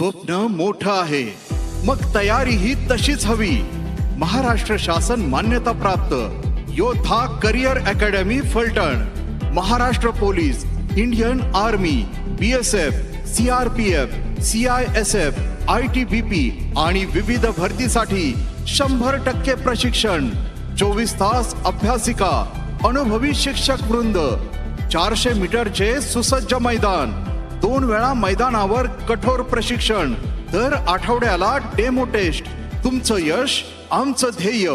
स्वप्न मोठं आहे. मग तयारी ही तशीच हवी. महाराष्ट्र शासन मान्यता प्राप्त. योद्धा career academy Phaltan. Maharashtra police Indian army B S F C R P F C I S F I T B P आणि विविध भरतीसाठी शंभर टक्के प्रशिक्षण चोवीस तास अभ्यासिका अनुभवी शिक्षक वृंद चारशे मीटरचे सुसज्ज मैदान दोन वेळा मैदानावर कठोर प्रशिक्षण. दर आठवड्याला डेमो टेस्ट. तुमचं यश आमचं ध्येय.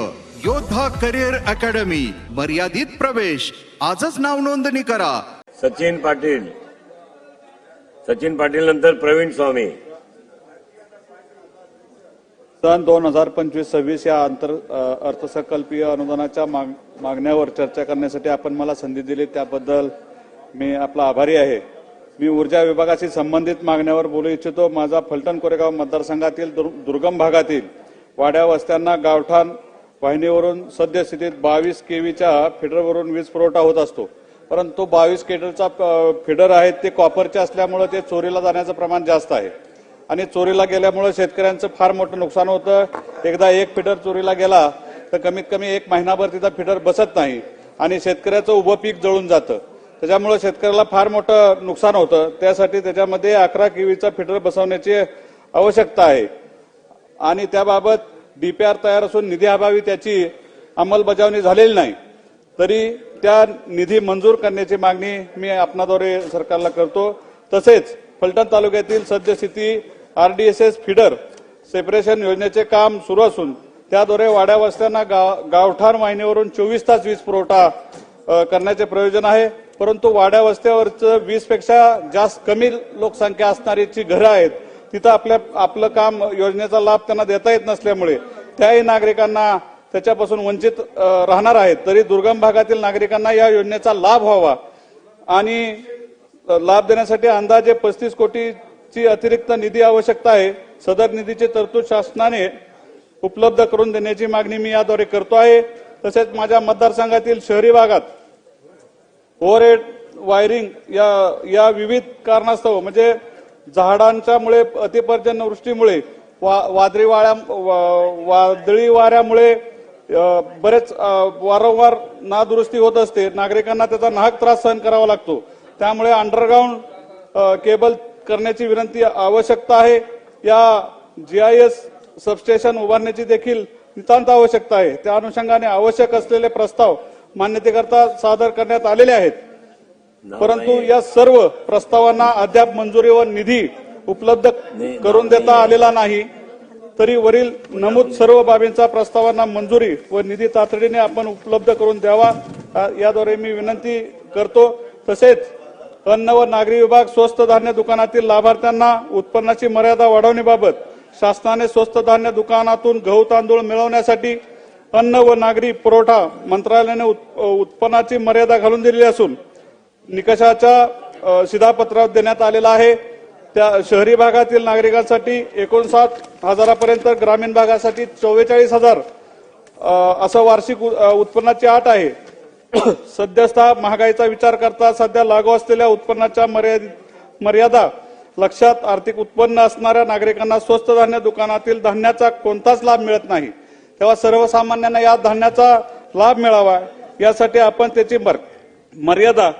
योद्धा करिअर अकॅडमी. मर्यादित प्रवेश. आजच नाव नोंदणी करा. सचिन पाटील. सचिन पाटील नंतर प्रवीण स्वामी. सन दोन हजार पंचवीस सव्वीस या आंतर अ, अर्थसंकल्पीय अनुदानाच्या माग मागण्यावर चर्चा करण्यासाठी आपण मला संधी दिली. त्याबद्दल मी आपला आभारी आहे. मी ऊर्जा विभागाशी संबंधित मागण्यावर बोलू इच्छितो. माझा फलटण कोरेगाव मतदारसंघातील दुर्गम भागातील वाड्या वस्त्यांना गावठाण वाहिनीवरून सद्यस्थितीत बावीस केवीच्या फिडरवरून वीज पुरवठा होत असतो. परंतु बावीस केटरचा फिडर आहे ते कॉपरचे असल्यामुळे ते चोरीला जाण्याचं प्रमाण जास्त आहे. आणि चोरीला गेल्यामुळे शेतकऱ्यांचं फार मोठं नुकसान होतं. एकदा एक फिडर चोरीला गेला तर कमीत कमी एक महिनाभर तिथं फिडर बसत नाही आणि शेतकऱ्याचं उभं पीक जळून जातं. त्याच्यामुळे शेतकऱ्याला फार मोठं नुकसान होतं. त्यासाठी त्याच्यामध्ये अकरा किवीचा फिटर बसवण्याची आवश्यकता आहे. आणि त्याबाबत डीपीआर तयार असून निधी अभावी त्याची अंमलबजावणी झालेली नाही. तरी त्या निधी मंजूर करण्याची मागणी मी आपणाद्वारे सरकारला करतो. तसेच फलटण तालुक्यातील सद्यस्थिती आरडीएसएस फिडर सेपरेशन योजनेचे काम सुरू असून त्याद्वारे वाड्या वस्त्यांना गाव गावठाण वाहिनीवरून चोवीस तास वीज पुरवठा करण्याचे प्रयोजन आहे. परंतु वाड्या वस्त्यावरचं वीसपेक्षा जास्त कमी लोकसंख्या असणारी जी घरं आहेत तिथं आपल्या आपलं काम योजनेचा लाभ त्यांना देता येत नसल्यामुळे त्याही नागरिकांना त्याच्यापासून वंचित राहणार आहेत. तरी दुर्गम भागातील नागरिकांना या योजनेचा लाभ व्हावा आणि लाभ देण्यासाठी अंदाजे पस्तीस कोटीची अतिरिक्त निधी आवश्यकता आहे. सदर निधीची तरतूद शासनाने उपलब्ध करून देण्याची मागणी मी याद्वारे करतो आहे. तसेच माझ्या मतदारसंघातील शहरी भागात ओव्हरहेड वायरिंग या या विविध कारणास्तव म्हणजे झाडांच्या मुळे अतिपर्जन्यवृष्टीमुळे वा वादळी वाळ्या वा- वादळी वाऱ्यामुळे बरेच वारंवार नादुरुस्ती होत असते. नागरिकांना त्याचा नाहक त्रास सहन करावा लागतो. त्यामुळे अंडरग्राऊंड केबल करण्याची विनंती आवश्यकता आहे. या जी आय एस सबस्टेशन उभारण्याची देखील नितांत आवश्यकता आहे. त्या अनुषंगाने आवश्यक असलेले प्रस्ताव मान्यतेकरता सादर करण्यात आलेले आहेत. परंतु या सर्व प्रस्तावांना अद्याप मंजुरी व निधी उपलब्ध करून देता आलेला नाही. तरी वरील नमूद सर्व बाबींचा प्रस्तावांना मंजुरी व निधी तातडीने आपण उपलब्ध करून द्यावा याद्वारे मी विनंती करतो. तसेच अन्न व नागरी विभाग स्वस्त धान्य दुकानातील लाभार्थ्यांना उत्पन्नाची मर्यादा वाढवण्याबाबत शासनाने स्वस्त धान्य दुकानातून गहू तांदूळ मिळवण्यासाठी अन्न व नागरी पुरवठा मंत्रालयाने उत्पन्नाची मर्यादा घालून दिलेली असून निकषाच्या शिधापत्रात देण्यात आलेला आहे. त्या शहरी भागातील नागरिकांसाठी एकोणसाठ हजारापर्यंत ग्रामीण भागासाठी चव्वेचाळीस हजार असं वार्षिक उ- उत्पन्नाची आट आहे. सध्याचा महागाईचा विचार करता सध्या लागू असलेल्या उत्पन्नाच्या मर्यादित मर्यादा लक्षात आर्थिक उत्पन्न असणाऱ्या नागरिकांना स्वस्त धान्य दुकानातील धान्याचा कोणताच लाभ मिळत नाही. तेव्हा सर्वसामान्यांना या धान्याचा लाभ मिळावा. यासाठी आपण त्याची मर- मर्यादा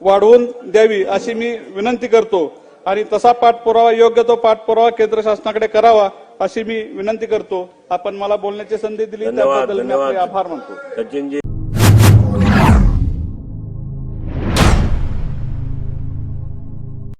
वाढवून द्यावी अशी मी विनंती करतो. आणि तसा पाठपुरावा योग्य तो पाठपुरावा केंद्र शासनाकडे करावा अशी मी विनंती करतो. आपण मला बोलण्याची संधी दिली त्याबद्दल मी आपले आभार मानतो.